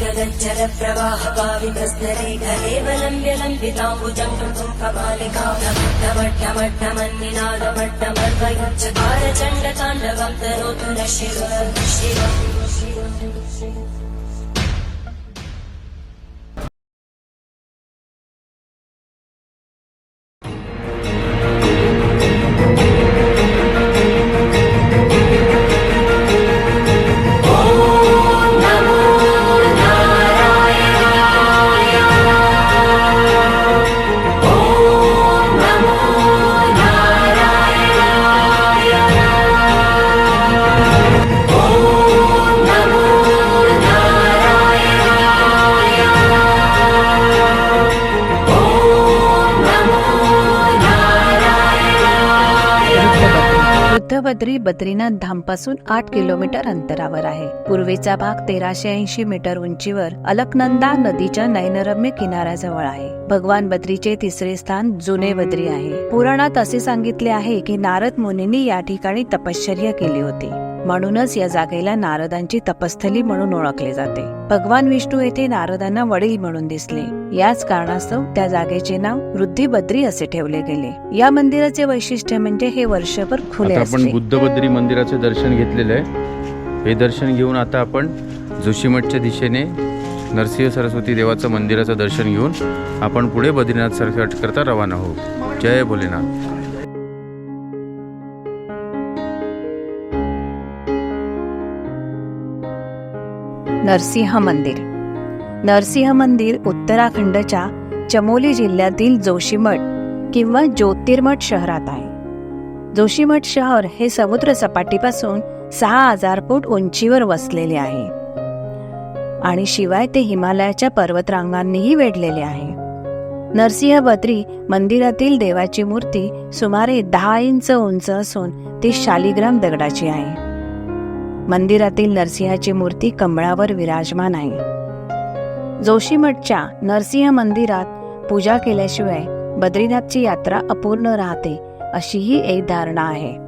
गगच्चर प्रवाह पावितस्तरे घरेवलं व्यलम्बिताम्बुजं कृतं कपालिका डमट्टमट्टमन्निनादमट्टमर्वयुच्चकार चण्डताण्डवं तनोतु न शिव शिव वृद्धबद्री बद्रीनाथ धामपासून आठ किलोमीटर अंतरावर आहे. पूर्वेचा भाग तेराशे ऐंशी मीटर उंचीवर अलकनंदा नदीच्या नैनरम्य किनाऱ्याजवळ आहे. भगवान बद्रीचे तिसरे स्थान जुने बद्री आहे. पुराणात असे सांगितले आहे की नारद मुनींनी या ठिकाणी तपश्चर्या केली होती. म्हणूनच या जागेला नारदांची तपस्थली म्हणून ओळखले जाते. भगवान विष्णू येथे नारदांना वडील म्हणून दिसले. याच कारणास्तव त्या जागेचे नाव वृद्धी बद्री असे ठेवले गेले. या मंदिराचे वैशिष्ट्य म्हणजे हे वर्षभर खुले आपण असते. बुद्धबद्री मंदिराचे दर्शन घेतलेलं आहे. हे दर्शन घेऊन आता आपण जोशीमठच्या दिशेने नरसिंह सरस्वती देवाचं मंदिराचं दर्शन घेऊन आपण पुढे बद्रीनाथ सरकट करता रवाना होऊ. जय भोलेनाथ. नरसिंह मंदिर. नरसिंह मंदिर उत्तराखंडच्या चमोली जिल्ह्यातील जोशीमठ किंवा ज्योतिर्मठ शहरात आहे. जोशीमठ शहर हे समुद्र सपाटीपासून सहा हजार फूट उंचीवर वसलेले आहे. आणि शिवाय ते हिमालयाच्या पर्वतरांगांनीही वेढलेले आहे. नरसिंह बद्री मंदिरातील देवाची मूर्ती सुमारे दहा इंच उंच असून ती शालिग्राम दगडाची आहे. मंदिरातील नरसिंहाची मूर्ती कमळावर विराजमान आहे. जोशीमठच्या नरसिंह मंदिरात पूजा केल्याशिवाय बद्रीनाथची यात्रा अपूर्ण राहते अशीही एक धारणा आहे.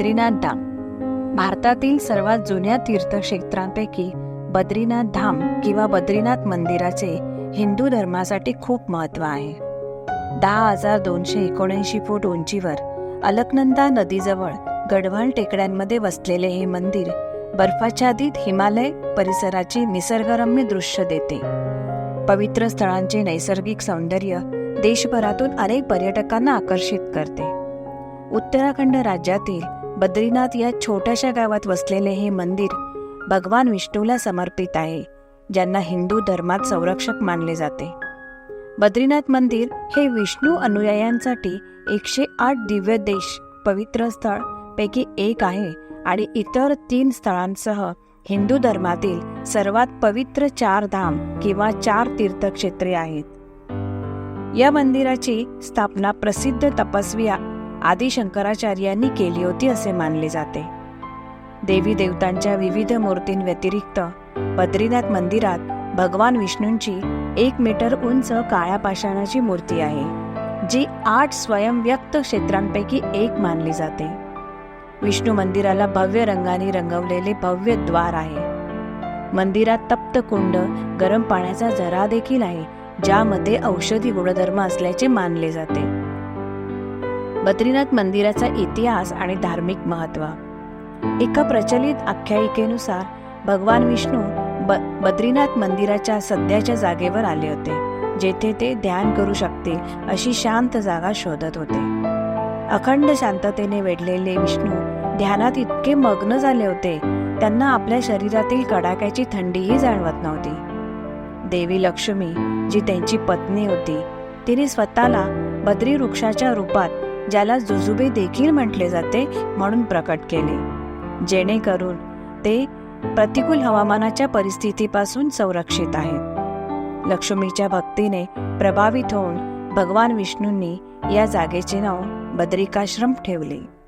बद्रीनाथ धाम. भारतातील सर्वात जुन्या तीर्थक्षेत्रांपैकी बद्रीनाथ धाम किंवा बद्रीनाथ मंदिराचे हिंदू धर्मासाठी खूप महत्त्व आहे. दहा हजार दोनशे एकोणऐंशी फूट उंचीवर अलकनंदा नदीजवळ गढवाल टेकड्यांमध्ये वसलेले हे मंदिर बर्फाच्छादित हिमालय परिसराची निसर्गरम्य दृश्य देते. पवित्र स्थळांचे नैसर्गिक सौंदर्य देशभरातून अनेक पर्यटकांना आकर्षित करते. उत्तराखंड राज्यातील बद्रीनाथ या छोट्याशा गावात वसलेले हे मंदिर भगवान विष्णूला समर्पित आहे ज्यांना हिंदू धर्मात संरक्षक मानले जाते. बद्रीनाथ मंदिर हे विष्णू अनुयायांसाठी एकशे आठ दिव्य देश पवित्र स्थळ पैकी एक आहे आणि इतर तीन स्थळांसह हिंदू धर्मातील सर्वात पवित्र चार धाम किंवा चार तीर्थक्षेत्रे आहेत. या मंदिराची स्थापना प्रसिद्ध तपस्वी आदी शंकराचार्यांनी केली होती असे मानले जाते. देवी देवतांच्या विविध मूर्तींव्यतिरिक्त बद्रीनाथ मंदिरात भगवान विष्णूंची एक मीटर उंच काळ्या पाषाणाची मूर्ती आहे जी आठ स्वयंव्यक्त क्षेत्रांपैकी एक मानली जाते. विष्णू मंदिराला भव्य रंगाने रंगवलेले भव्य द्वार आहे. मंदिरात तप्त कुंड गरम पाण्याचा झरा देखील आहे ज्यामध्ये औषधी गुणधर्म असल्याचे मानले जाते. बद्रीनाथ मंदिराचा इतिहास आणि धार्मिक महत्त्व एका प्रचलित आख्यायिकेनुसार भगवान विष्णू ब बद्रीनाथ मंदिराच्या सध्याच्या जागेवर आले होते जेथे ते ध्यान करू शकतील अशी शांत जागा शोधत होते. अखंड शांततेने वेढलेले विष्णू ध्यानात इतके मग्न झाले होते त्यांना आपल्या शरीरातील कडाक्याची थंडीही जाणवत नव्हती. देवी लक्ष्मी जी त्यांची पत्नी होती तिने स्वतःला बद्री वृक्षाच्या रूपात ज्याला जुजुबे देखील म्हटले जाते म्हणून प्रकट केले. जेणेकरून ते प्रतिकूल हवामानाच्या परिस्थितीपासून संरक्षित आहेत. लक्ष्मीच्या भक्तीने प्रभावित होऊन भगवान विष्णूंनी या जागेचे नाव बद्रिकाश्रम ठेवले.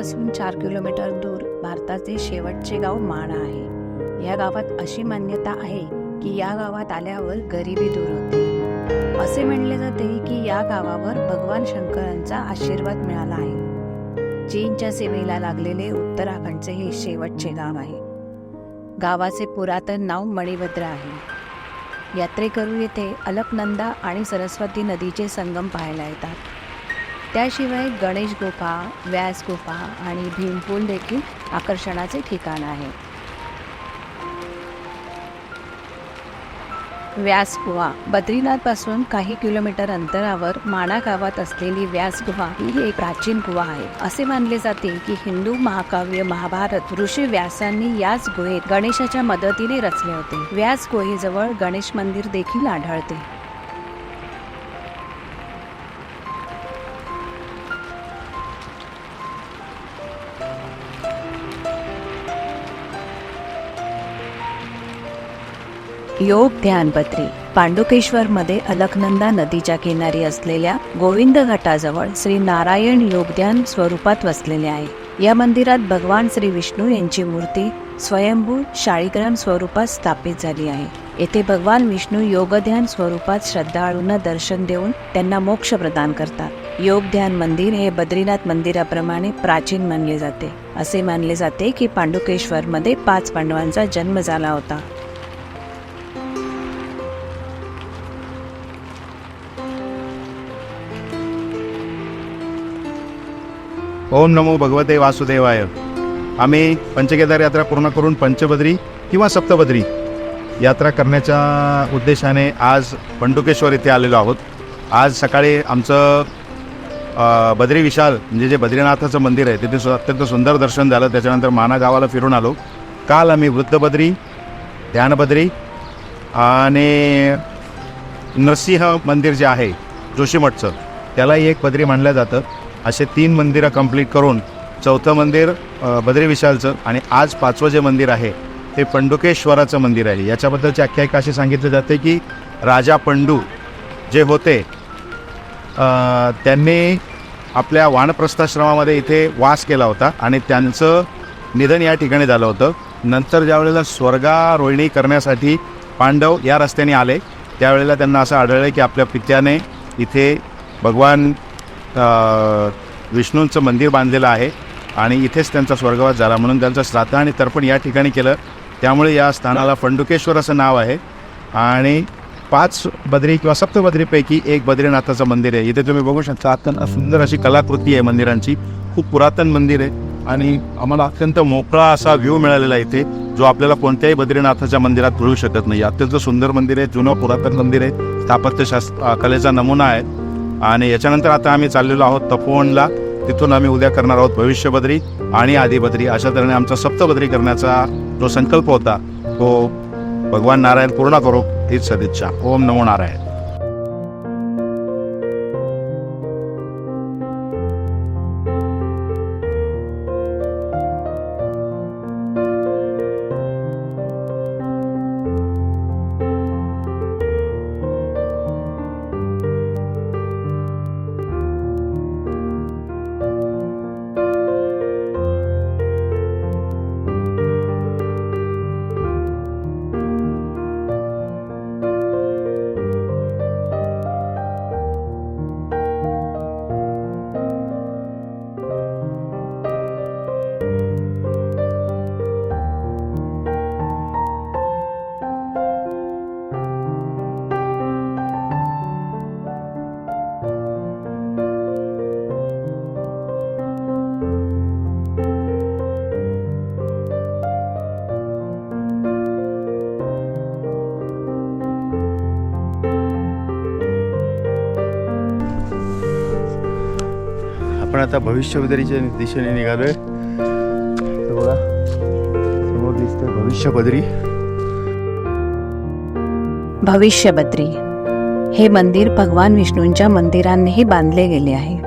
बद्रीनाथपासून चार किलोमीटर दूर भारताचे शेवटचे गाव माणा आहे. या गावात अशी मान्यता आहे की या गावात आल्यावर गरिबी दूर होते. असे म्हणले जाते की या गावावर भगवान शंकरांचा आशीर्वाद मिळाला आहे. चीनच्या सीमेला लागलेले उत्तराखंडचे हे शेवटचे गाव आहे. गावाचे पुरातन नाव मणिभद्र आहे. यात्रेकरू येथे अलकनंदा आणि सरस्वती नदीचे संगम पाहायला येतात. त्याशिवाय गणेश गुफा व्यास गुफा आणि भीमपूल देखील आकर्षणाचे ठिकाण आहे. व्यास गुहा. बद्रीनाथपासून काही किलोमीटर अंतरावर माणा गावात असलेली व्यास गुहा ही एक प्राचीन गुहा आहे. असे मानले जाते की हिंदू महाकाव्य महाभारत ऋषी व्यासांनी याच गुहेत गणेशाच्या मदतीने रचले होते. व्यास गुहेजवळ गणेश मंदिर देखील आढळते. योग ध्यानपत्री पांडुकेश्वरमध्ये अलकनंदा नदीच्या किनारी असलेल्या गोविंद घाटाजवळ श्री नारायण योगध्यान स्वरूपात वसलेले आहे. या मंदिरात भगवान श्री विष्णू यांची मूर्ती स्वयंभू शाळीग्राम स्वरूपात स्थापित झाली आहे. येथे भगवान विष्णू योगध्यान स्वरूपात श्रद्धाळूंना दर्शन देऊन त्यांना मोक्ष प्रदान करतात. योग ध्यान मंदिर हे बद्रीनाथ मंदिराप्रमाणे प्राचीन मानले जाते. असे मानले जाते की पांडुकेश्वरमध्ये पाच पांडवांचा जन्म झाला होता. ओम नमो भगवते वासुदेवाय. आम्ही पंचकेदार यात्रा पूर्ण करून पंचबद्री किंवा सप्तबद्री यात्रा करण्याच्या उद्देशाने आज पंडुकेश्वर येथे आलेलो आहोत. आज सकाळी आमचं बद्री विशाल म्हणजे जे बद्रीनाथाचं मंदिर आहे तिथे सु- अत्यंत सुंदर दर्शन झालं. त्याच्यानंतर माना गावाला फिरून आलो. काल आम्ही वृद्धबद्री ध्यानबद्री आणि नरसिंह मंदिर जे आहे जोशीमठचं त्यालाही एक बद्री मानलं जातं. असे तीन मंदिरं कंप्लीट करून चौथं मंदिर बद्री विशालचं आणि आज पाचवं जे मंदिर आहे ते पंडुकेश्वराचं मंदिर आहे. याच्याबद्दलची आख्यायिका अशी सांगितली जाते की राजा पंडू जे होते त्यांनी आपल्या वानप्रस्थाश्रमामध्ये इथे वास केला होता आणि त्यांचं निधन या ठिकाणी झालं होतं. नंतर ज्यावेळेला स्वर्गारोहिणी करण्यासाठी पांडव या रस्त्याने आले त्यावेळेला त्यांना असं आढळलं की आपल्या पित्याने इथे भगवान विष्णूंचं मंदिर बांधलेलं आहे आणि इथेच त्यांचा स्वर्गवास झाला म्हणून त्यांचं श्राद्ध आणि तर्पण या ठिकाणी केलं. त्यामुळे या स्थानाला फंडुकेश्वर असं नाव आहे. आणि पाच बद्री किंवा सप्तबद्रीपैकी एक बद्रीनाथाचं मंदिर आहे. इथे तुम्ही बघू शकता अत्यंत सुंदर अशी कलाकृती आहे मंदिरांची. खूप पुरातन मंदिर आहे. आणि आम्हाला अत्यंत मोकळा असा व्ह्यू मिळालेला आहे इथे जो आपल्याला कोणत्याही बद्रीनाथाच्या मंदिरात मिळू शकत नाही. अत्यंत सुंदर मंदिर आहे जुनं पुरातन मंदिर आहे. स्थापत्यशास्त्र कलेचा नमुना आहे. आणि याच्यानंतर आता आम्ही चाललेलो आहोत तपोवनला. तिथून आम्ही उद्या करणार आहोत भविष्यबद्री आणि आदिबद्री अशा तऱ्हेने आमचा सप्तबद्री करण्याचा जो संकल्प होता तो भगवान नारायण पूर्ण करो हीच सदिच्छा. ओम नमो नारायण. आपण आता भविष्यबदरीच्या दिशेने निघालोय. तर बघा समोर दिसतंय भविष्य बदरी भविष्य बद्री हे मंदिर भगवान विष्णूंच्या मंदिरांनीही बांधले गेले आहे.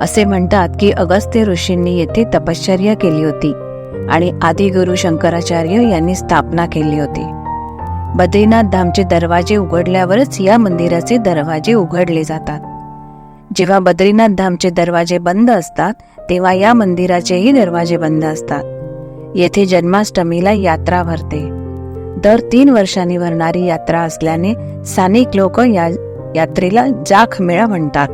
असे म्हणतात की अगस्त्य ऋषींनी येथे तपश्चर्या केली होती आणि आदिगुरु शंकराचार्य यांनी स्थापना केली होती. बद्रीनाथ धामचे दरवाजे उघडल्यावरच या मंदिराचे दरवाजे उघडले जातात. जेव्हा बद्रीनाथ धामचे दरवाजे बंद असतात तेव्हा या मंदिराचेही दरवाजे बंद असतात. येथे जन्माष्टमीला यात्रा भरते. दर तीन वर्षांनी भरणारी यात्रा असल्याने स्थानिक लोक या यात्रेला जाख मेळा म्हणतात.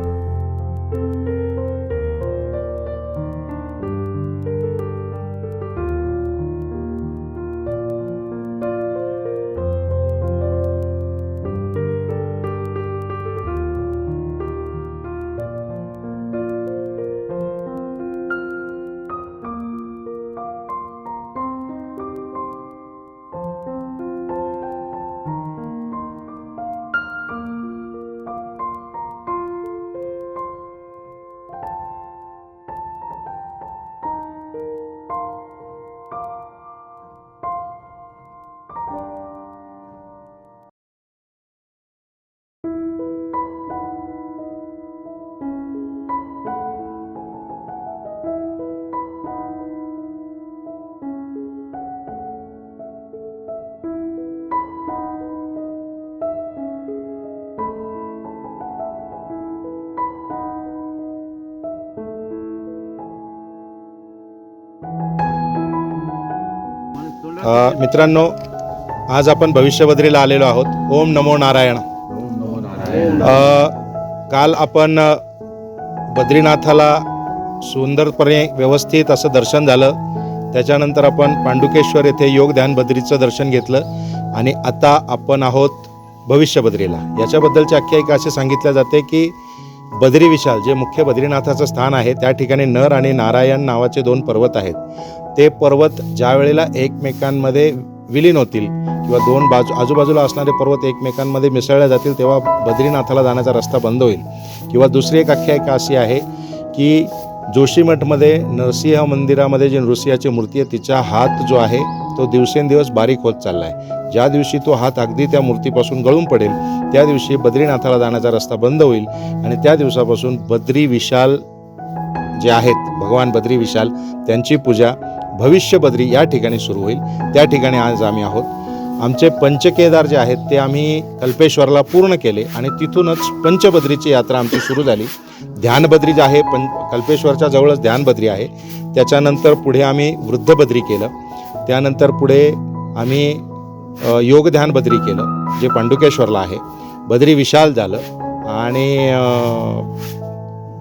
मित्रांनो आज आपण भविष्यबद्रीला आलेलो आहोत. ओम नमो नारायण. काल आपण बद्रीनाथाला सुंदरपणे व्यवस्थित असं दर्शन झालं. त्याच्यानंतर आपण पांडुकेश्वर येथे योग ध्यान बद्रीचं दर्शन घेतलं आणि आता आपण आहोत भविष्यबद्रीला याच्याबद्दलची आख्यायिका असे सांगितल्या जाते की बद्री विशाल जे मुख्य बद्रीनाथाचं स्थान आहे त्या ठिकाणी नर आणि नारायण नावाचे दोन पर्वत आहेत. ते पर्वत ज्या वेळेला एकमेकांमध्ये विलीन होतील किंवा दोन बाजू आजूबाजूला असणारे पर्वत एकमेकांमध्ये मिसळले जातील तेव्हा बद्रीनाथाला जाण्याचा रस्ता बंद होईल. किंवा दुसरी एक आख्यायिका अशी आहे की जोशीमठमध्ये नरसिंह मंदिरामध्ये जी नृसिंहाची मूर्ती आहे तिचा हात जो आहे तो दिवसेंदिवस बारीक होत चालला आहे ज्या दिवशी तो हात अगदी त्या मूर्तीपासून गळून पडेल त्या दिवशी बद्रीनाथाला जाण्याचा रस्ता बंद होईल आणि त्या दिवसापासून बद्री विशाल जे आहेत भगवान बद्री विशाल त्यांची पूजा भविष्य बद्री या ठिकाणी सुरू होईल. त्या ठिकाणी आज आम्ही आहोत. आमचे पंचकेदार जे आहेत ते आम्ही कल्पेश्वरला पूर्ण केले आणि तिथूनच पंचबद्रीची यात्रा आमची सुरू झाली. ध्यानबद्री जे आहे पं कल्पेश्वरच्या जवळच ध्यानबद्री आहे. त्याच्यानंतर पुढे आम्ही वृद्धबद्री केलं. त्यानंतर पुढे आम्ही योग ध्यान बद्री केलं जे पांडुकेश्वरला आहे. बद्री विशाल झालं आणि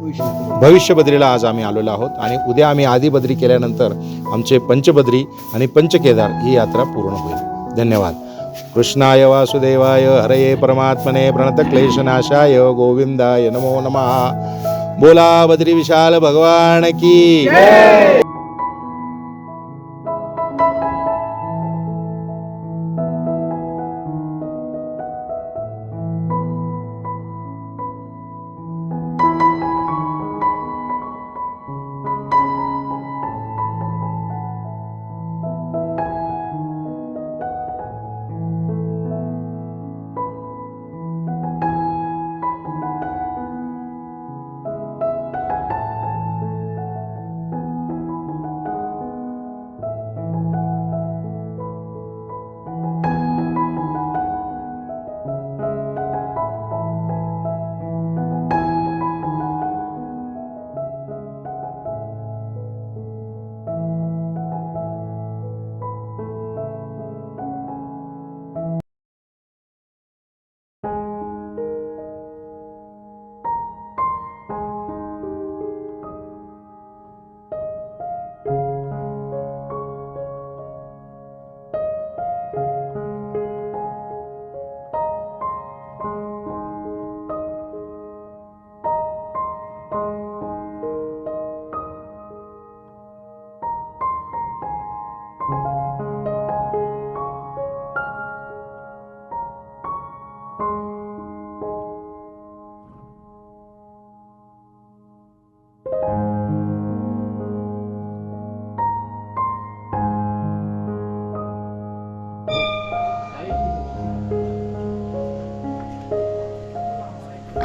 भविष्यबद्रीला भविष्य बद्रीला आज आम्ही आलेलो आहोत आणि उद्या आम्ही आधी बद्री केल्यानंतर आमचे पंचबद्री आणि पंचकेदार ही यात्रा पूर्ण होईल. धन्यवाद. कृष्णाय वासुदेवाय हरये परमात्मने प्रणतक्लेशनाशाय गोविंदाय नमो नमः. बोला बद्री विशाल भगवान की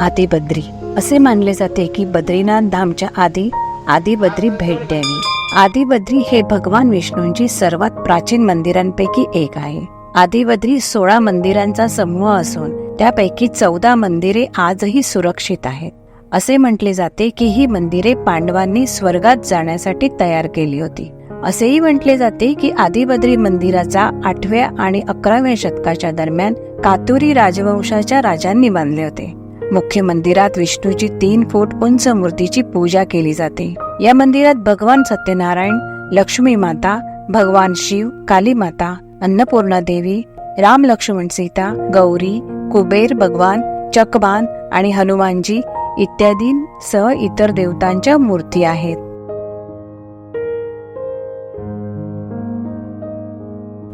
आदिबद्री असे मानले जाते की बद्रीनाथ धामच्या आधी आदिबद्री भेट द्यावी आदिबद्री हे भगवान विष्णूंची सर्वात प्राचीन मंदिरांपैकी एक आहे. आदिबद्री सोळा मंदिरांचा समूह असून त्यापैकी चौदा मंदिरे आजही सुरक्षित आहेत. असे म्हटले जाते की ही मंदिरे पांडवांनी स्वर्गात जाण्यासाठी तयार केली होती. असेही म्हटले जाते की आदिबद्री मंदिराचा आठव्या आणि अकराव्या शतकाच्या दरम्यान कातुरी राजवंशाच्या राजांनी बांधले होते. मुख्य मंदिरात विष्णूची तीन फूट उंच मूर्तीची पूजा केली जाते. या मंदिरात भगवान सत्यनारायण लक्ष्मी माता भगवान शिव काली माता अन्नपूर्णा देवी राम लक्ष्मण सीता गौरी कुबेर भगवान चकबान आणि हनुमानजी इत्यादी सह इतर देवतांच्या मूर्ती आहेत.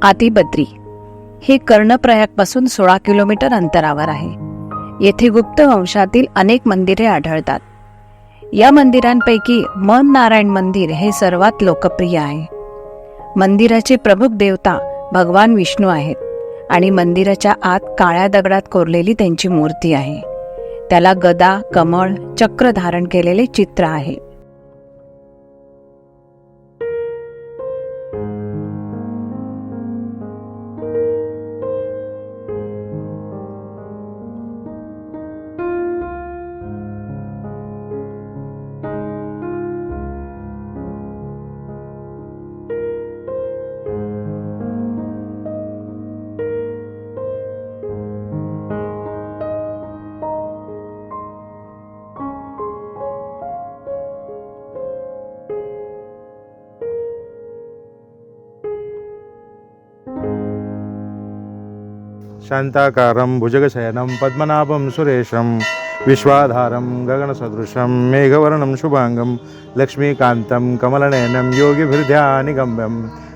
आतिबद्री हे कर्णप्रयागपासून सोळा किलोमीटर अंतरावर आहे. येथे गुप्त वंशातील अनेक मंदिरे आढळतात. या मंदिरांपैकी मन नारायण मंदिर हे सर्वात लोकप्रिय आहे. मंदिराचे प्रमुख देवता भगवान विष्णू आहेत आणि मंदिराच्या आत काळ्या दगडात कोरलेली त्यांची मूर्ती आहे. त्याला गदा कमळ चक्र धारण केलेले चित्र आहे. शान्ताकारं भुजगशयनं पद्मनाभं सुरेशं विश्वाधारं गगनसदृशं मेघवर्णं शुभाङ्गं लक्ष्मीकान्तं कमलनयनं योगिभिर्ध्यानिगम्यं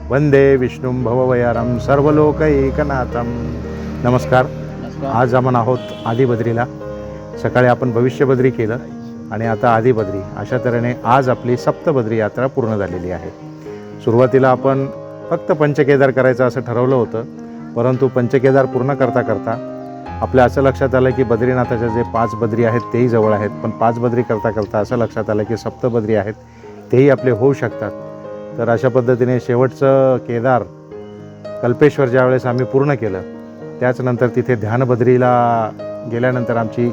वन्दे विष्णुं भववयारं सर्वलोकैकनाथं। नमस्कार। आज आपण आहोत आदिबद्रीला। सकाळी आपण भविष्यबद्री केलं आणि आता आदिबद्री अशा तऱ्हेने आज आपली सप्तबद्री यात्रा पूर्ण झालेली आहे. सुरुवातीला आपण फक्त पंचकेदार करायचं असं ठरवलं होतं परंतु पंचकेदार पूर्ण करता करता आपल्या असं लक्षात आलं की बद्रीनाथाच्या जे पाच बद्री आहेत तेही जवळ आहेत पण पाच बद्री करता करता असं लक्षात आलं की सप्तबद्री आहेत तेही आपले होऊ शकतात. तर अशा पद्धतीने शेवटचं केदार कल्पेश्वर ज्यावेळेस आम्ही पूर्ण केलं त्याचनंतर तिथे ध्यानबद्रीला गेल्यानंतर आमची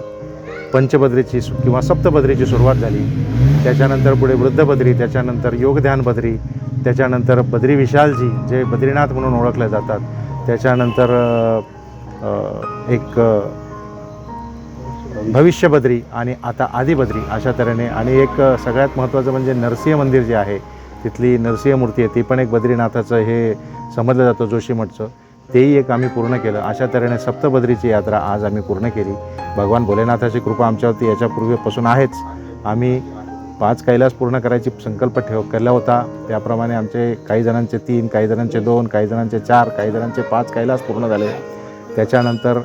पंचबद्रीची सु- किंवा सप्तबद्रीची सुरुवात झाली. त्याच्यानंतर पुढे वृद्धबद्री त्याच्यानंतर योगध्यान बद्री त्याच्यानंतर बद्री विशालजी जे बद्रीनाथ म्हणून ओळखले जातात. त्याच्यानंतर एक भविष्यबद्री आणि आता आदिबद्री अशा तऱ्हेने आणि एक सगळ्यात महत्त्वाचं म्हणजे नरसिंह मंदिर जे आहे तिथली नरसिंह मूर्ती आहे ती पण एक बद्रीनाथाचं हे समजलं जातं जोशीमठचं. तेही एक आम्ही पूर्ण केलं. अशा तऱ्हेने सप्तबद्रीची यात्रा आज आम्ही पूर्ण केली. भगवान भोलेनाथाची कृपा आमच्यावरती याच्यापूर्वीपासून आहेच. आम्ही पाच कैलास पूर्ण करायची संकल्प ठेव केला होता. त्याप्रमाणे आमचे काही जणांचे तीन काही जणांचे दोन काही जणांचे चार काही जणांचे पाच कैलास पूर्ण झाले. त्याच्यानंतर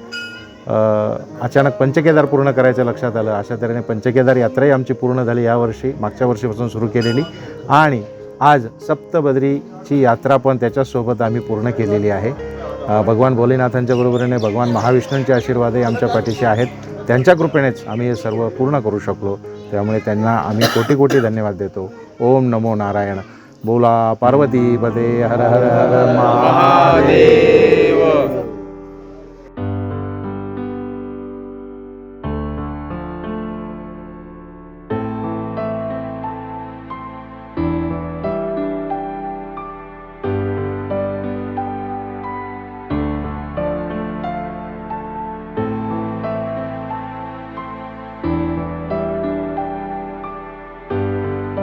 अचानक पंचकेदार पूर्ण करायचं लक्षात आलं. अशा तऱ्हेने पंचकेदार यात्राही आमची पूर्ण झाली यावर्षी मागच्या वर्षीपासून सुरू केलेली. आणि आज सप्तबद्रीची यात्रा पण त्याच्यासोबत आम्ही पूर्ण केलेली आहे. भगवान भोलेनाथांच्या बरोबरीने भगवान महाविष्णूंचे आशीर्वादही आमच्या पाठीशी आहेत. त्यांच्या कृपेनेच आम्ही हे सर्व पूर्ण करू शकलो. त्यामुळे त्यांना आम्ही कोटी कोटी धन्यवाद देतो. ओम नमो नारायण. बोला पार्वती पदे हर हर हर महादेव.